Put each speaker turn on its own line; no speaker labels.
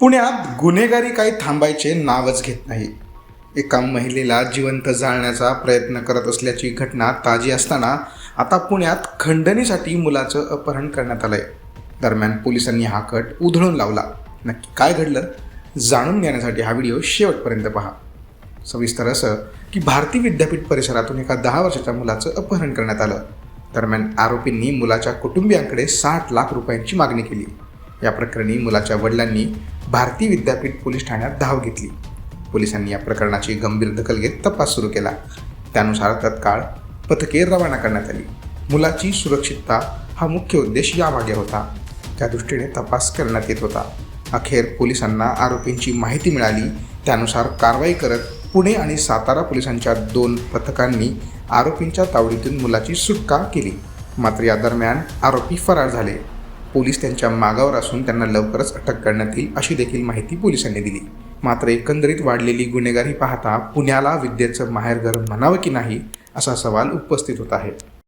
पुण्यात गुन्हेगारी काही थांबायचे नावच घेत नाही. एका महिलेला जिवंत जाळण्याचा प्रयत्न करत असल्याची घटना ताजी असताना आता पुण्यात खंडणीसाठी मुलाचं अपहरण करण्यात आलंय. दरम्यान पोलिसांनी हा कट उधळून लावला. नक्की काय घडलं जाणून घेण्यासाठी हा व्हिडिओ शेवटपर्यंत पहा. सविस्तर असं की भारती विद्यापीठ परिसरातून एका दहा वर्षाच्या मुलाचं अपहरण करण्यात आलं. दरम्यान आरोपींनी मुलाच्या कुटुंबियांकडे साठ लाख रुपयांची मागणी केली. या प्रकरणी मुलाच्या वडिलांनी भारती विद्यापीठ पोलीस ठाण्यात धाव घेतली. पोलिसांनी या प्रकरणाची गंभीर दखल घेत तपास सुरू केला. त्यानुसार तत्काळ पथके रवाना करण्यात आली. मुलाची सुरक्षितता हा मुख्य उद्देश यामागे होता. त्या दृष्टीने तपास करण्यात येत होता. अखेर पोलिसांना आरोपींची माहिती मिळाली. त्यानुसार कारवाई करत पुणे आणि सातारा पोलिसांच्या दोन पथकांनी आरोपींच्या तावडीतून मुलाची सुटका केली. मात्र या दरम्यान आरोपी फरार झाले. पोलीस त्यांच्या मागावर असून त्यांना लवकरच अटक करण्यात येईल अशी देखील माहिती पोलिसांनी दिली. मात्र एकंदरीत वाढलेली गुन्हेगारी पाहता पुण्याला विद्येचं माहेरघर म्हणावं की नाही असा सवाल उपस्थित होत आहे.